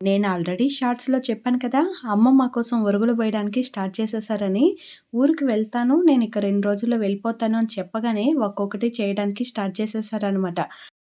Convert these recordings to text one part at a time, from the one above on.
నేను ఆల్రెడీ షార్ట్స్‌లో చెప్పాను కదా! అమ్మ మా కోసం ఒరుగులు పోయడానికి స్టార్ట్ చేసేసారని. ఊరికి వెళ్తాను. నేను ఇక రెండు రోజుల్లో వెళ్ళిపోతాను అని చెప్పగానే ఒక్కొక్కటి చేయడానికి స్టార్ట్ చేసేసారనమాట.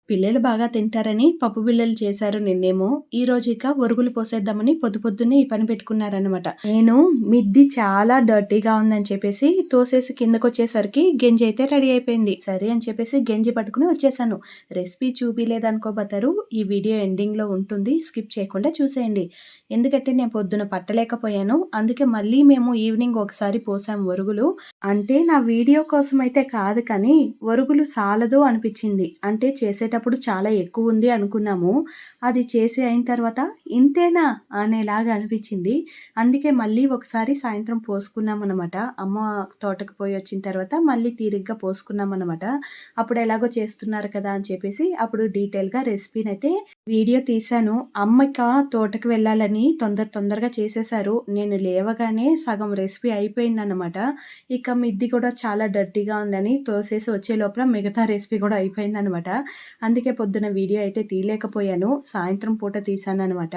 పిల్లలు బాగా తింటారని పప్పు బిళ్ళలు చేశారు నిన్నేమో. ఈరోజు ఇక ఒరుగులు పోసేద్దామని పొద్దు పొద్దున్నే ఈ పని పెట్టుకున్నారనమాట. నేను మిద్ది చాలా డర్టీగా ఉందని చెప్పేసి తోసేసి కిందకొచ్చేసరికి గెంజి అయితే రెడీ అయిపోయింది. సరే అని చెప్పేసి గెంజి పట్టుకుని వచ్చేసాను. రెసిపీ చూపిలేదనుకోబోతారు ఈ వీడియో ఎండింగ్‌లో ఉంటుంది. స్కిప్ చేయకుండా చూసేయండి. ఎందుకంటే నేను పొద్దున పట్టలేకపోయాను. అందుకే మళ్ళీ మేము ఈవినింగ్ ఒకసారి పోసాం ఒరుగులు. అంటే నా వీడియో కోసం అయితే కాదు కానీ ఒరుగులు సాలదు అనిపించింది. అంటే చేసేటప్పుడు చాలా ఎక్కువ ఉంది అనుకున్నాము. అది చేసి అయిన తర్వాత ఇంతేనా అనేలాగా అనిపించింది. అందుకే మళ్ళీ ఒకసారి సాయంత్రం పోసుకున్నామనమాట. అమ్మ తోటకు పోయి వచ్చిన తర్వాత మళ్ళీ తీరిగ్గా పోసుకున్నామనమాట. అప్పుడు ఎలాగో చేస్తున్నారు కదా అని చెప్పేసి అప్పుడు డీటెయిల్‌గా రెసిపీనైతే వీడియో తీశాను. అమ్మక తోటకు వెళ్ళాలని తొందర తొందరగా చేసేసారు నేను లేవగానే సగం రెసిపీ అయిపోయిందనమాట. ఇక మిద్ది కూడా చాలా డర్టీగా ఉందని తోసేసి వచ్చే లోపల మిగతా రెసిపీ కూడా అయిపోయిందనమాట. అందుకే పొద్దున వీడియో అయితే తీయలేకపోయాను. సాయంత్రం పూట తీశాననమాట.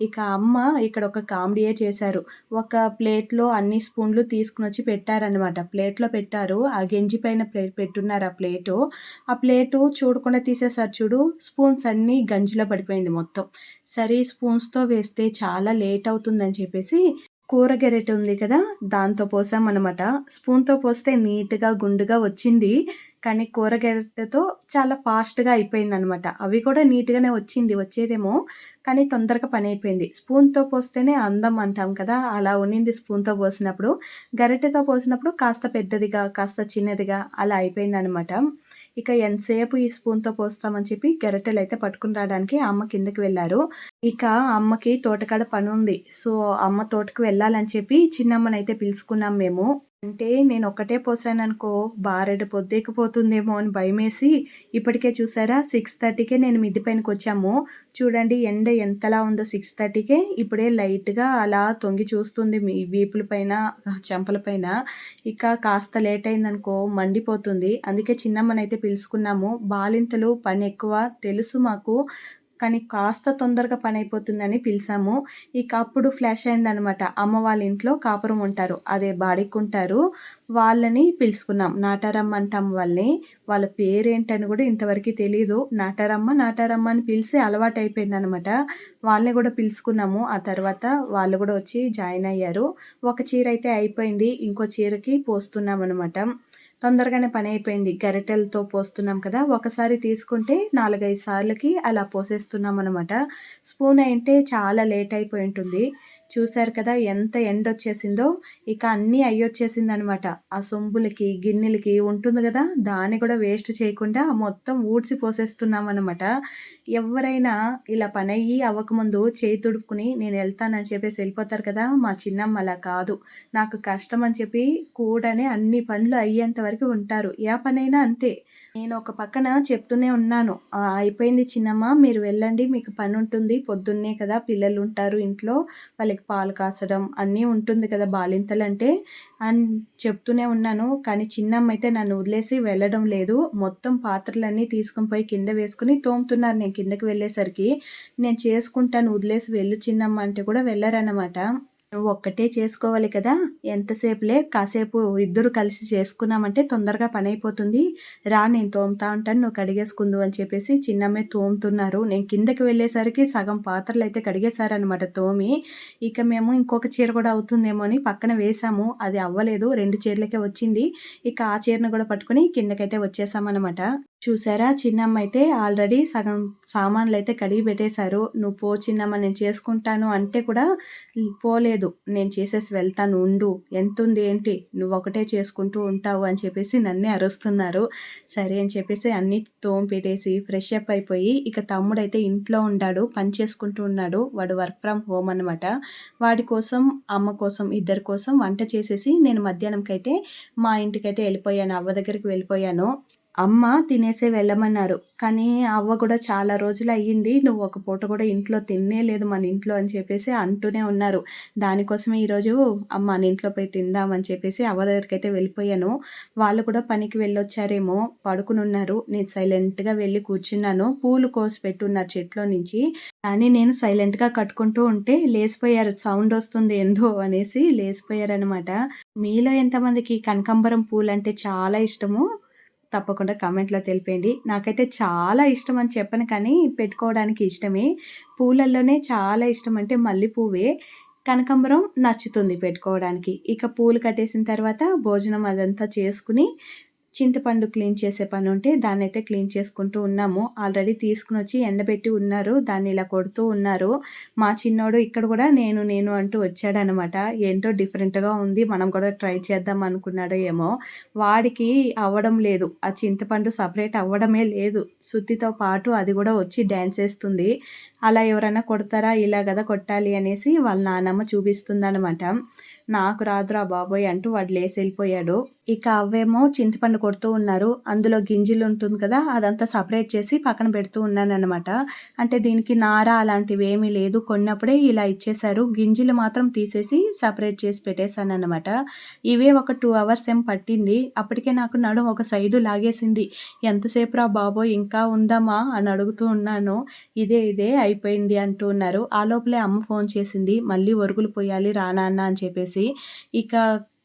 ఇక అమ్మ ఇక్కడ ఒక కామెడీయే చేశారు. ఒక ప్లేట్‌లో అన్ని స్పూన్లు తీసుకుని వచ్చి పెట్టారనమాట. ప్లేట్‌లో పెట్టారు. ఆ గెంజి పైన ప్లేట్ పెట్టున్నారు ఆ ప్లేటు. ఆ ప్లేటు చూడకుండా తీసేసారు చూడు. స్పూన్స్ అన్నీ గంజిలో పడిపోయింది మొత్తం. సరే స్పూన్స్‌తో వేస్తే చాలా లేట్ అవుతుందని చెప్పేసి కూర గెరెట్ ఉంది కదా! దాంతో పోసామన్నమాట స్పూన్‌తో పోస్తే నీట్‌గా గుండుగా వచ్చింది. కానీ కూర గెరెట్తో చాలా ఫాస్ట్‌గా అయిపోయిందనమాట. అవి కూడా నీట్‌గానే వచ్చింది వచ్చేదేమో. కానీ తొందరగా పని అయిపోయింది. స్పూన్‌తో పోస్తేనే అందం అంటాం కదా! అలా ఉన్నింది స్పూన్‌తో పోసినప్పుడు. గరిటెతో పోసినప్పుడు కాస్త పెద్దదిగా, కాస్త చిన్నదిగా అలా అయిపోయిందనమాట. ఇక ఎంతసేపు ఈ స్పూన్‌తో పోస్తామని చెప్పి గరిటెలైతే పట్టుకుని రావడానికి అమ్మ కిందకి వెళ్ళారు. ఇక అమ్మకి తోటకాడ ఉంది సో, అమ్మ తోటకు వెళ్ళాలని చెప్పి చిన్నమ్మనైతే పిలుచుకున్నాం మేము. అంటే నేను ఒక్కటే పోసాననుకో బారెడు పొద్దెక్కిపోతుందేమో అని భయమేసి ఇప్పటికే చూసారా 6:30కే నేను మిద్ది పైనకొచ్చాము. చూడండి ఎండ ఎంతలా ఉందో 6:30కే ఇప్పుడే లైట్‌గా అలా తొంగి చూస్తుంది మీ వీపుల పైన, చెంపల పైన. ఇక కాస్త లేట్ అయిందనుకో మండిపోతుంది. అందుకే చిన్నమ్మనైతే పిలుచుకున్నాము. బాలింతలు పని ఎక్కువ తెలుసు మాకు. కానీ కాస్త తొందరగా పని అయిపోతుందని పిలిచాము ఇక అప్పుడు ఫ్లాష్ అయిందనమాట. అమ్మ వాళ్ళ ఇంట్లో కాపురం ఉంటారు. అదే బాడిక్కుంటారు. వాళ్ళని పిలుచుకున్నాం. నాటారమ్మ అంటాం వాళ్ళని. వాళ్ళ పేరేంటని కూడా ఇంతవరకు తెలియదు నాటారమ్మ, నాటారమ్మ అని అలవాటు అయిపోయిందనమాట వాళ్ళని కూడా పిలుచుకున్నాము. ఆ తర్వాత వాళ్ళు కూడా వచ్చి జాయిన్ అయ్యారు. ఒక చీర అయితే అయిపోయింది. ఇంకో చీరకి పోస్తున్నాం అనమాట తొందరగానే పని అయిపోయింది. గరిటెలతో పోస్తున్నాం కదా! ఒకసారి తీసుకుంటే 4, 5 సార్లకి అలా పోసేస్తున్నాం అనమాట స్పూన్ అయింటే చాలా లేట్ అయిపోయి ఉంటుంది. చూసారు కదా ఎంత ఎండొచ్చేసిందో. ఇక అన్నీ అయ్యొచ్చేసిందనమాట. ఆ సొంబులకి, గిన్నెలకి ఉంటుంది కదా! దాన్ని కూడా వేస్ట్ చేయకుండా మొత్తం ఊడ్చి పోసేస్తున్నామనమాట. ఎవరైనా ఇలా పనయ్యి అవ్వకముందు చేయి తుడుపుకుని నేను వెళ్తానని చెప్పేసి వెళ్ళిపోతారు కదా! మా చిన్నమ్మ అలా కాదు. నాకు కష్టం అని చెప్పి కూడానే అన్ని పనులు అయ్యేంత వరకు ఉంటారు. ఏ పనైనా అంతే. నేను ఒక పక్కన చెప్తూనే ఉన్నాను. అయిపోయింది చిన్నమ్మ మీరు వెళ్ళండి. మీకు పని ఉంటుంది పొద్దున్నే కదా పిల్లలు ఉంటారు ఇంట్లో. వాళ్ళకి పాలు కాసడం అన్నీ ఉంటుంది కదా బాలింతలు అంటే అని చెప్తూనే ఉన్నాను. కానీ చిన్నమ్మ అయితే నన్ను వదిలేసి వెళ్ళడం లేదు. మొత్తం పాత్రలన్నీ తీసుకొని పోయి కింద వేసుకుని తోముతున్నారు నేను కిందకి వెళ్ళేసరికి. నేను చేసుకుంటాను వదిలేసి వెళ్ళు చిన్నమ్మ అంటే కూడా వెళ్ళరన్నమాట నువ్వు ఒక్కటే చేసుకోవాలి కదా! ఎంతసేపులే కాసేపు ఇద్దరు కలిసి చేసుకున్నామంటే తొందరగా పని అయిపోతుంది. రా నేను తోముతా ఉంటాను. నువ్వు కడిగేసుకుందు అని చెప్పేసి చిన్నమ్మే తోముతున్నారు. నేను కిందకి వెళ్ళేసరికి సగం పాత్రలు అయితే కడిగేశారనమాట తోమి. ఇక మేము ఇంకొక చీర కూడా అవుతుందేమో అని పక్కన వేసాము. అది అవ్వలేదు. రెండు చీరలకే వచ్చింది. ఇక ఆ చీరను కూడా పట్టుకొని కిందకైతే వచ్చేసామనమాట. చూసారా చిన్నమ్మ అయితే ఆల్రెడీ సగం సామాన్లయితే కడిగి పెట్టేశారు. నువ్వు పో చిన్నమ్మ నేను చేసుకుంటాను అంటే కూడా పోలేదు. నేను చేసేసి వెళ్తాను ఉండు. ఎంతుంది ఏంటి నువ్వు ఒకటే చేసుకుంటూ ఉంటావు అని చెప్పేసి నన్నే అరుస్తున్నారు. సరే అని చెప్పేసి అన్నీ తోంపెట్టేసి ఫ్రెష్ అప్ అయిపోయి ఇక తమ్ముడైతే ఇంట్లో ఉండాడు. పని చేసుకుంటూ ఉన్నాడు. వాడు వర్క్ ఫ్రమ్ హోమ్ అనమాట. వాడి కోసం, అమ్మ కోసం ఇద్దరి కోసం వంట చేసేసి నేను మధ్యాహ్నంకైతే మా ఇంటికైతే వెళ్ళిపోయాను. అవ్వ దగ్గరికి వెళ్ళిపోయాను. అమ్మ తినేసే వెళ్ళమన్నారు. కానీ అవ్వ కూడా చాలా రోజులు అయ్యింది. నువ్వు ఒక పూట కూడా ఇంట్లో తిన్నే లేదు మన ఇంట్లో అని చెప్పేసి అంటూనే ఉన్నారు. దానికోసమే ఈరోజు అమ్మ మన ఇంట్లో పోయి తిందామని చెప్పేసి అవ్వ దగ్గరికైతే వెళ్ళిపోయాను. వాళ్ళు కూడా పనికి వెళ్ళొచ్చారేమో పడుకునున్నారు. నేను సైలెంట్‌గా వెళ్ళి కూర్చున్నాను. పూలు కోసి పెట్టున్నారు చెట్లో నుంచి. కానీ నేను సైలెంట్‌గా కట్టుకుంటూ ఉంటే లేసిపోయారు. సౌండ్ వస్తుంది ఏందో అనేసి లేసిపోయారనమాట. మీలో ఎంతమందికి కనకాంబరం పూలు అంటే చాలా ఇష్టము తప్పకుండా కామెంట్‌లో తెలిపేయండి. నాకైతే చాలా ఇష్టం అని చెప్పను కానీ పెట్టుకోవడానికి ఇష్టమే. పూలల్లోనే చాలా ఇష్టం అంటే మల్లె పువ్వే. కనకాంబరం నచ్చుతుంది పెట్టుకోవడానికి. ఇక పూలు కట్టేసిన తర్వాత భోజనం అదంతా చేసుకుని చింతపండు క్లీన్ చేసే పని ఉంటే దాన్నైతే క్లీన్ చేసుకుంటూ ఉన్నాము. ఆల్రెడీ తీసుకుని వచ్చి ఎండబెట్టి ఉన్నారు. దాన్ని ఇలా కొడుతూ ఉన్నారు. మా చిన్నోడు ఇక్కడ కూడా నేను నేను అంటూ వచ్చాడనమాట. ఏంటో డిఫరెంట్‌గా ఉంది. మనం కూడా ట్రై చేద్దాం అనుకున్నాడో ఏమో! వాడికి అవ్వడం లేదు. ఆ చింతపండు సపరేట్ అవ్వడమే లేదు. సుత్తితో పాటు అది కూడా వచ్చి డ్యాన్స్ వేస్తుంది అలా ఎవరైనా కొడతారా? ఇలా కదా కొట్టాలి అనేసి వాళ్ళ నానమ్మ చూపిస్తుందనమాట. నాకు రాదురా బాబోయ్! అంటూ వాడు లేసి వెళ్ళిపోయాడు. ఇక అవేమో చింతపండు కొడుతూ ఉన్నారు. అందులో గింజలు ఉంటుంది కదా! అదంతా సపరేట్ చేసి పక్కన పెడుతూ ఉన్నానమాట అంటే దీనికి నార అలాంటివి ఏమీ లేదు. కొన్నప్పుడే ఇలా ఇచ్చేశారు. గింజలు మాత్రం తీసేసి సపరేట్ చేసి పెట్టేశాననమాట. ఇవే ఒక టూ అవర్స్ ఏం పట్టింది. అప్పటికే నాకు నడుం ఒక సైడు లాగేసింది. ఎంతసేపురా బాబోయ్! ఇంకా ఉందామా? అని అడుగుతూ ఉన్నాను. ఇదే ఇదే అయిపోయింది అంటూ ఉన్నారు. ఆ లోపలే అమ్మ ఫోన్ చేసింది. మళ్ళీ ఒరుగులు పోయాలి రా నాన్న అని చెప్పేసి. ఇక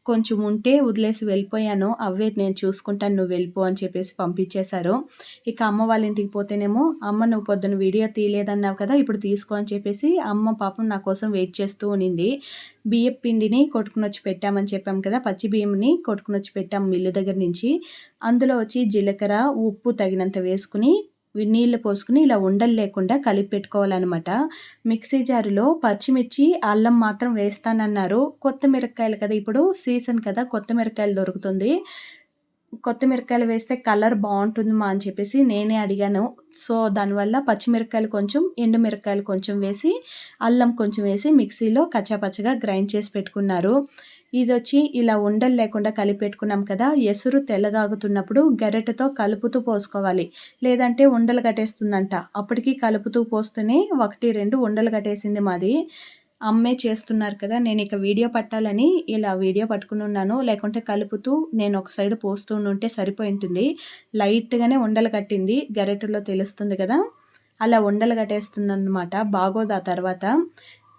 కొంచెం ఉంటే వదిలేసి వెళ్ళిపోయాను. అవే నేను చూసుకుంటాను నువ్వు వెళ్ళిపో అని చెప్పేసి పంపించేశారు. ఇక అమ్మ వాళ్ళ ఇంటికి పోతేనేమో అమ్మ నువ్వు పొద్దున వీడియో తీయలేదన్నావు కదా! ఇప్పుడు తీసుకో అని చెప్పేసి అమ్మ పాపం నా కోసం వెయిట్ చేస్తూ ఉన్నింది. బియ్యం పిండిని కొట్టుకుని వచ్చి పెట్టామని చెప్పాం కదా! పచ్చి బియ్యంని కొట్టుకుని వచ్చి పెట్టాం మిల్లు దగ్గర నుంచి. అందులో వచ్చి జీలకర్ర, ఉప్పు తగినంత వేసుకుని నీళ్ళు పోసుకుని ఇలా ఉండలు లేకుండా కలిపి పెట్టుకోవాలన్నమాట మిక్సీ జారులో పచ్చిమిర్చి, అల్లం మాత్రం వేస్తానన్నారు. కొత్త మిరపకాయలు కదా! ఇప్పుడు సీజన్ కదా! కొత్త మిరపకాయలు దొరుకుతుంది. కొత్తిమిరకాయలు వేస్తే కలర్ బాగుంటుంది మా అని చెప్పేసి నేనే అడిగాను. సో, దానివల్ల పచ్చిమిరకాయలు కొంచెం, ఎండు మిరపకాయలు కొంచెం వేసి, అల్లం కొంచెం వేసి మిక్సీలో కచ్చాపచ్చగా గ్రైండ్ చేసి పెట్టుకున్నారు. ఇది వచ్చి ఇలా ఉండలు లేకుండా కలిపి పెట్టుకున్నాం కదా! ఎసురు తెల్లగాగుతున్నప్పుడు గెరెటతో కలుపుతూ పోసుకోవాలి. లేదంటే ఉండలు కట్టేస్తుందంట. అప్పటికి కలుపుతూ పోస్తూనే 1, 2 ఉండలు కట్టేసింది మాది. అమ్మే చేస్తున్నారు కదా! నేను ఇక వీడియో పట్టాలని ఇలా వీడియో పట్టుకుని ఉన్నాను. లేకుంటే కలుపుతూ నేను ఒక సైడ్ పోస్తూ ఉంటే సరిపోయింటుంది. లైట్‌గానే ఉండలు కట్టింది. గరెటలో తెలుస్తుంది కదా! అలా ఉండలు కట్టేస్తుందనమాట. బాగోదు ఆ తర్వాత.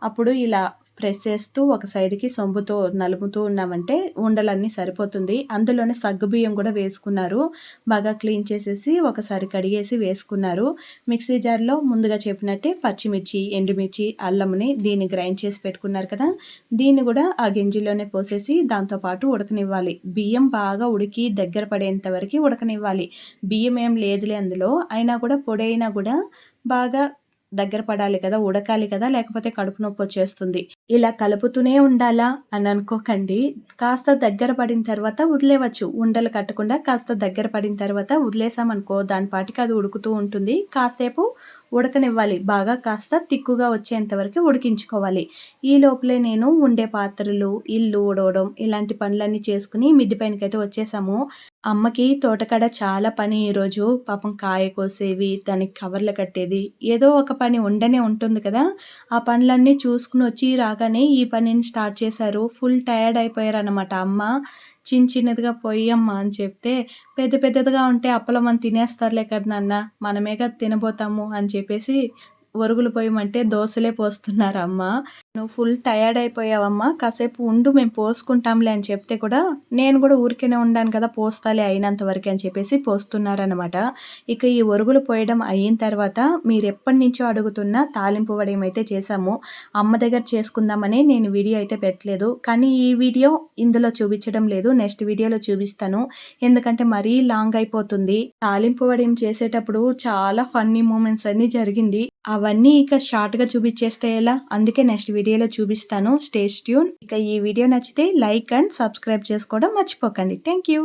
అప్పుడు ఇలా ప్రెస్ చేస్తూ ఒక సైడ్‌కి సొంబుతో నలుపుతూ ఉన్నామంటే ఉండలన్నీ సరిపోతుంది. అందులోనే సగ్గుబియ్యం కూడా వేసుకున్నారు. బాగా క్లీన్ చేసేసి ఒకసారి కడిగేసి వేసుకున్నారు. మిక్సీ జార్‌లో ముందుగా చెప్పినట్టే పచ్చిమిర్చి, ఎండుమిర్చి, అల్లంని దీన్ని గ్రైండ్ చేసి పెట్టుకున్నారు కదా! దీన్ని కూడా ఆ గింజిలోనే పోసేసి దాంతో పాటు ఉడకనివ్వాలి. బియ్యం బాగా ఉడికి దగ్గర పడేంత వరకు ఉడకనివ్వాలి. బియ్యం ఏం లేదులే అందులో. అయినా కూడా పొడైనా కూడా బాగా దగ్గర పడాలి కదా! ఉడకాలి కదా! లేకపోతే కడుపు నొప్పి వచ్చేస్తుంది. ఇలా కలుపుతూనే ఉండాలా అని అనుకోకండి. కాస్త దగ్గర పడిన తర్వాత వదిలేవచ్చు ఉండలు కట్టకుండా కాస్త దగ్గర పడిన తర్వాత వదిలేసామనుకో దాని పాటికి అది ఉడుకుతూ ఉంటుంది. కాసేపు ఉడకనివ్వాలి. బాగా కాస్త తిక్కుగా వచ్చేంత వరకు ఉడికించుకోవాలి. ఈ లోపలే నేను ఉండే పాత్రలు, ఇల్లు ఊడవడం ఇలాంటి పనులన్నీ చేసుకుని మిద్ది పైనకైతే వచ్చేసాము. అమ్మకి తోటకాడ చాలా పని ఈరోజు. పాపం కాయ కోసేవి, దానికి కవర్లు కట్టేది, ఏదో ఒక పని ఉండనే ఉంటుంది కదా! ఆ పనులన్నీ చూసుకుని వచ్చి రాగానే ఈ పనిని స్టార్ట్ చేశారు. ఫుల్ టయర్డ్ అయిపోయారనమాట అమ్మ. చిన్న చిన్నదిగా పొయ్యమ్మా అని చెప్తే, పెద్ద పెద్దదిగా ఉంటే అప్పలమని తినేస్తారులే కదా నాన్న! మనమే కదా తినబోతాము అని చెప్పేసి ఒరుగులు పోయమంటే దోసలే పోస్తున్నారు అమ్మ. నువ్వు ఫుల్ టయర్డ్ అయిపోయావమ్మా కాసేపు ఉండు మేము పోసుకుంటాంలే అని చెప్తే కూడా నేను కూడా ఊరికేనే ఉండాను కదా పోస్తాలే అయినంత వరకు అని చెప్పేసి పోస్తున్నారనమాట ఇక ఈ ఒరుగులు పోయడం అయిన తర్వాత మీరు ఎప్పటి నుంచో అడుగుతున్న తాలింపు వడయం అయితే చేశాము అమ్మ దగ్గర చేసుకుందామని నేను వీడియో అయితే పెట్టలేదు. కానీ ఈ వీడియో ఇందులో చూపించడం లేదు నెక్స్ట్ వీడియోలో చూపిస్తాను. ఎందుకంటే మరీ లాంగ్ అయిపోతుంది. తాలింపు వడయం చేసేటప్పుడు చాలా ఫన్నీ మూమెంట్స్ అన్నీ జరిగింది. అవన్నీ ఇక షార్ట్గా చూపించేస్తే ఎలా? అందుకే నెక్స్ట్ వీడియోలో చూపిస్తాను. స్టే ట్యూన్ ఇక ఈ వీడియో నచ్చితే లైక్ అండ్ సబ్స్క్రైబ్ చేసుకోవడం మర్చిపోకండి. Thank you